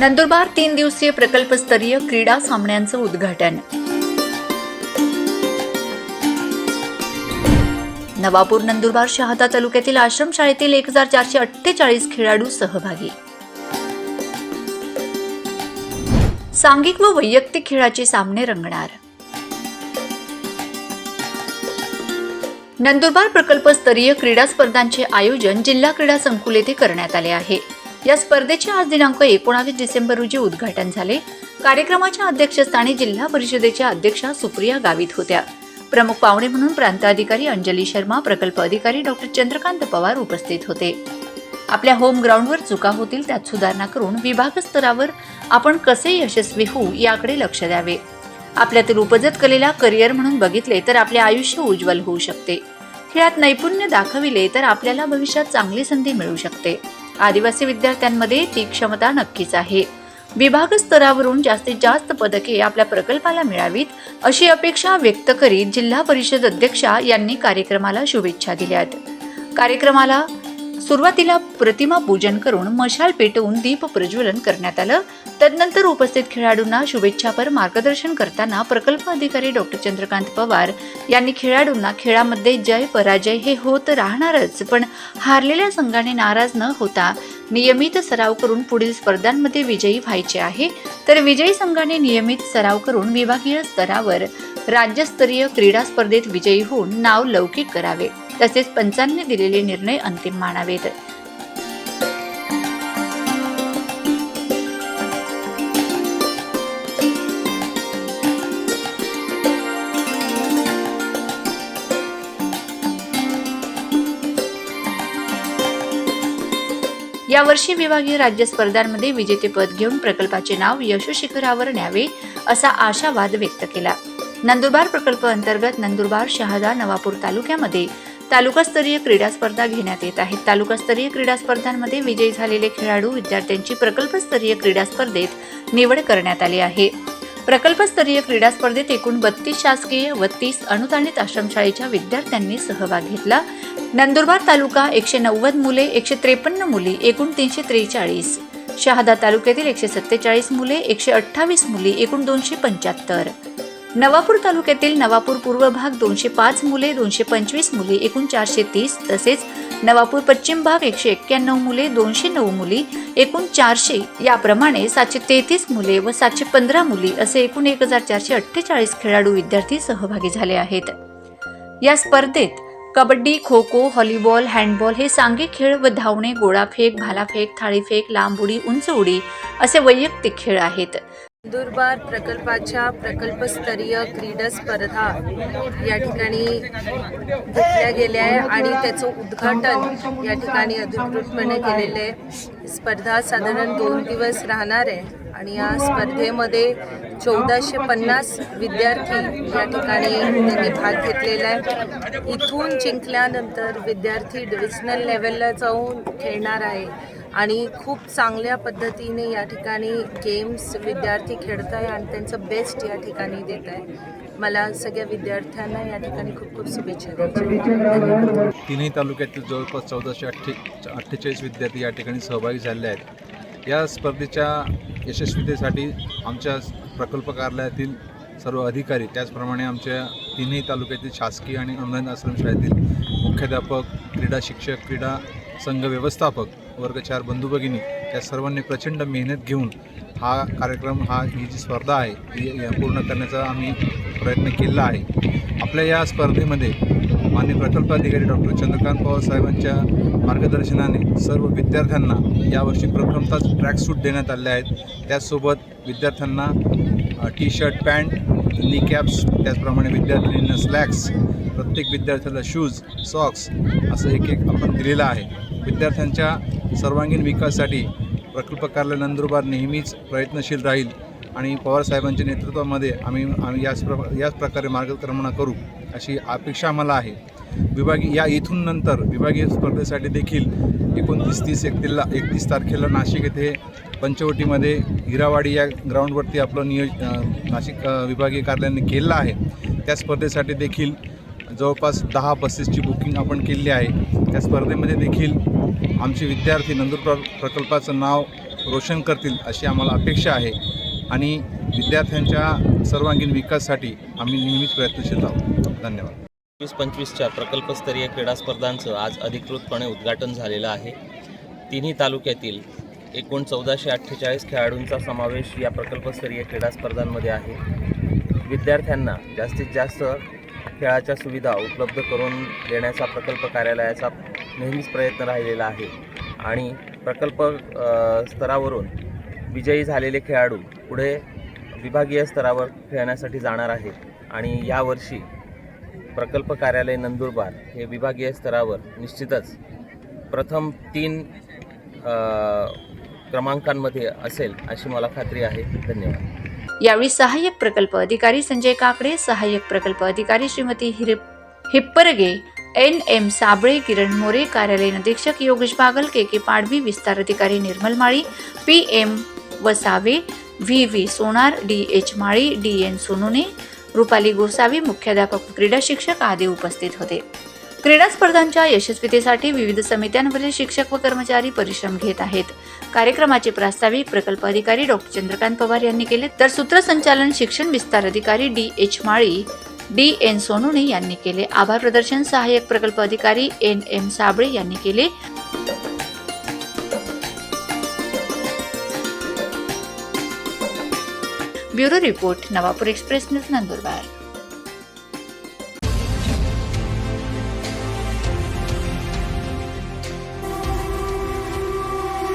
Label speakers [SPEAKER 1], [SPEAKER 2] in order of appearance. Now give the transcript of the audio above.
[SPEAKER 1] नंदुरबार तीन दिवसीय प्रकल्पस्तरीय क्रीडा सामन्यांचं उद्घाटन. नवापूर नंदुरबार शहादा तालुक्यातील आश्रमशाळेतील एक हजार चारशे अठ्ठेचाळीस खेळाडू सहभागी. सांघिक व वैयक्तिक खेळाचे सामने रंगणार. नंदुरबार प्रकल्पस्तरीय क्रीडा स्पर्धांचे आयोजन जिल्हा क्रीडा संकुल येथे करण्यात आले आहे. या स्पर्धेचे आज दिनांक एकोणावीस डिसेंबर रोजी उद्घाटन झाले. कार्यक्रमाच्या अध्यक्षस्थानी जिल्हा परिषदेच्या अध्यक्षा सुप्रिया गावित होत्या. प्रमुख पाहुणे म्हणून प्रांताधिकारी अंजली शर्मा प्रकल्प अधिकारी डॉक्टर चंद्रकांत पवार उपस्थित होते. आपल्या होम ग्राउंडवर चुका होतील त्यात सुधारणा करून विभाग स्तरावर आपण कसे यशस्वी होऊ याकडे लक्ष द्यावे. आपल्यातील उपजत कलेला करिअर म्हणून बघितले तर आपले आयुष्य उज्ज्वल होऊ शकते. खेळात नैपुण्य दाखविले तर आपल्याला भविष्यात चांगली संधी मिळू शकते. आदिवासी विद्यार्थ्यांमध्ये ती क्षमता नक्कीच आहे. विभाग स्तरावरून जास्तीत जास्त पदके आपल्या प्रकल्पाला मिळावीत अशी अपेक्षा व्यक्त करीत जिल्हा परिषद अध्यक्षा यांनी कार्यक्रमाला शुभेच्छा दिल्यात. कार्यक्रमाला सुरुवातीला प्रतिमा पूजन करून मशाल पेटवून दीप प्रज्वलन करण्यात आलं. तदनंतर उपस्थित खेळाडूंना शुभेच्छापर मार्गदर्शन करताना प्रकल्प अधिकारी डॉक्टर चंद्रकांत पवार यांनी खेळाडूंना खेळामध्ये जय पराजय हे होत राहणारच पण हारलेल्या संघाने नाराज न होता नियमित सराव करून पुढील स्पर्धांमध्ये विजयी व्हायचे आहे. तर विजयी संघाने नियमित सराव करून विभागीय स्तरावर राज्यस्तरीय क्रीडा स्पर्धेत विजयी होऊन नाव लौकिक करावे तसेच पंचांनी दिलेले निर्णय अंतिम मानावेत. यावर्षी विभागीय राज्य स्पर्धांमध्ये विजेतेपद घेऊन प्रकल्पाचे नाव यशशिखरावर न्यावे असा आशावाद व्यक्त केला. नंदुरबार प्रकल्प अंतर्गत नंदुरबार शहादा नवापूर तालुक्यामध्ये तालुकास्तरीय क्रीडा स्पर्धा घेण्यात येत आहेत. तालुकास्तरीय क्रीडा स्पर्धांमध्ये विजयी झालेले खेळाडू विद्यार्थ्यांची प्रकल्पस्तरीय क्रीडा स्पर्धेत निवड करण्यात आली आहे. प्रकल्पस्तरीय क्रीडा स्पर्धेत एकूण बत्तीस शासकीय व तीस अनुदानित आश्रमशाळेच्या विद्यार्थ्यांनी सहभाग घेतला. नंदुरबार तालुका एकशे नव्वद मुले एकशे त्रेपन्न मुली एकूण तीनशे त्रेचाळीस. शहादा तालुक्यातील एकशे सत्तेचाळीस मुले एकशे अठ्ठावीस मुली एकूण दोनशे पंच्याहत्तर. नवापूर तालुक्यातील नवापूर पूर्व भाग दोनशे पाच मुले दोनशे पंचवीस मुली एकूण चारशे तीस. तसेच नवापूर पश्चिम भाग एकशे एक्क्याण्णव मुले दोनशे नऊ मुली एकूण चारशे याप्रमाणे सातशे तेहतीस मुले व सातशे पंधरा मुली असे एकूण एक हजार चारशे अठ्ठेचाळीस खेळाडू विद्यार्थी सहभागी झाले आहेत. या स्पर्धेत कबड्डी खो खो हॉलीबॉल हँडबॉल हे सांघिक खेळ व धावणे गोळाफेक भालाफेक थाळीफेक लांब उडी उंच उडी असे वैयक्तिक खेळ आहेत.
[SPEAKER 2] नंदुरबार प्रकल्पाच्या प्रकल्पस्तरीय क्रीडा स्पर्धा या ठिकाणी घेतल्या गेल्या आहे आणि त्याचं उद्घाटन या ठिकाणी अधिकृतपणे केलेलं आहे. स्पर्धा साधारण दोन दिवस राहणार आहे आणि या स्पर्धेमध्ये चौदाशे पन्नास विद्यार्थी या ठिकाणी त्यांनी भाग घेतलेला आहे. इथून जिंकल्यानंतर विद्यार्थी डिव्हिजनल लेवलला जाऊन खेळणार आहे. आणि खूप चांगल्या पद्धतीने या ठिकाणी गेम्स विद्यार्थी खेळत आहे आणि त्यांचं बेस्ट या ठिकाणी देत आहे मला सगळ्या विद्यार्थ्यांना या ठिकाणी खूप खूप शुभेच्छा द्यायच्या
[SPEAKER 3] तिन्ही तालुक्यातील जवळपास चौदाशे अठ्ठे अठ्ठेचाळीस विद्यार्थी या ठिकाणी सहभागी झाले आहेत. या स्पर्धेच्या यशस्वीतेसाठी आमच्या प्रकल्प कार्यालयातील सर्व अधिकारी त्याचप्रमाणे आमच्या तिन्ही तालुक्यातील शासकीय आणि अनुदानित आश्रमशाळेतील मुख्याध्यापक क्रीडा शिक्षक क्रीडा संघ व्यवस्थापक वर्ग चार बंधू भगिनी या सर्वांनी प्रचंड मेहनत घेऊन हा कार्यक्रम हा ही जी स्पर्धा आहे ही पूर्ण करण्याचा आम्ही प्रयत्न केला आहे. आपल्या या स्पर्धेमध्ये माननीय प्रकल्प अधिकारी डॉक्टर चंद्रकांत पवार साहेबांच्या मार्गदर्शनाने सर्व विद्यार्थ्यांना यावर्षी प्रथमतच ट्रॅक सूट देण्यात आले आहेत. त्याचसोबत विद्यार्थ्यांना टी शर्ट पॅन्ट नी कॅप्स त्याचप्रमाणे विद्यार्थिनींना स्लॅक्स प्रत्येक विद्यार्थ्याला शूज सॉक्स असं एक एक आपण दिलेलं आहे. विद्यार्थ्यांच्या सर्वांगीण विकासासाठी प्रकल्प कार्यालय नंदुरबार नेहमीच प्रयत्नशील राहील. आणि पवारसाहेबांच्या नेतृत्वामध्ये आम्ही आम्ही याच प्र याच प्रकारे मार्गक्रमण करू अशी अपेक्षा आम्हाला आहे. विभागीय या इथून नंतर विभागीय स्पर्धेसाठी देखील एकोणतीस तीस एकतीला एकतीस तारखेला नाशिक येथे पंचवटीमध्ये हिरावाडी या ग्राउंडवरती आपलं नियोज नाशिक विभागीय कार्यालयाने केलेलं आहे. त्या स्पर्धेसाठी देखील जवळपास दहा बसेसची बुकिंग आपण केलेली आहे. त्या स्पर्धेमध्ये देखील आमचे विद्यार्थी नंदुरबार प्रकल्पाचं नाव रोशन करतील अशी आम्हाला अपेक्षा आहे. आणि विद्यार्थ्यांच्या सर्वांगीण विकासासाठी आम्ही नेहमीच प्रयत्नशील आहोत धन्यवाद.
[SPEAKER 4] वीस पंचवीसच्या प्रकल्पस्तरीय क्रीडा स्पर्धांचं आज अधिकृतपणे उद्घाटन झालेलं आहे. तिन्ही तालुक्यातील एकूण चौदाशे अठ्ठेचाळीस खेळाडूंचा समावेश या प्रकल्पस्तरीय क्रीडा स्पर्धांमध्ये आहे. विद्यार्थ्यांना जास्तीत जास्त खेळाच्या सुविधा उपलब्ध करून देण्याचा प्रकल्प कार्यालयाचा नेहमीच प्रयत्न राहिलेला आहे. आणि प्रकल्प स्तरावरून विजयी झालेले खेळाडू पुढे विभागीय स्तरावर खेळण्यासाठी जाणार आहेत. आणि यावर्षी प्रकल्प कार्यालय नंदुरबार हे विभागीय स्तरावर निश्चितच प्रथम तीन क्रमांकांमध्ये असेल अशी मला खात्री आहे. धन्यवाद.
[SPEAKER 1] यावेळी सहाय्यक प्रकल्प अधिकारी संजय काकडे सहाय्यक प्रकल्प अधिकारी श्रीमती हिरे हिप्परगे एन एम साबळे किरण मोरे कार्यालयीन अधीक्षक योगेश बागल के के पाडवी विस्तार अधिकारी Nirmal Mali P M Vasave V V Sonar D H Mali D N Sonune Rupali Gosavi मुख्याध्यापक क्रीडा शिक्षक आदी उपस्थित होते. क्रीडा स्पर्धांच्या यशस्वीतेसाठी विविध समित्यांवरील शिक्षक व कर्मचारी परिश्रम घेत आहेत. कार्यक्रमाचे प्रास्ताविक प्रकल्प अधिकारी डॉक्टर चंद्रकांत पवार यांनी केले तर सूत्रसंचालन शिक्षण विस्तार अधिकारी D H Mali D N Sonune यांनी केले. आभार प्रदर्शन सहाय्यक प्रकल्प अधिकारी एन एम साबळे यांनी केले. Bureau report Navapur express news Nandurbar.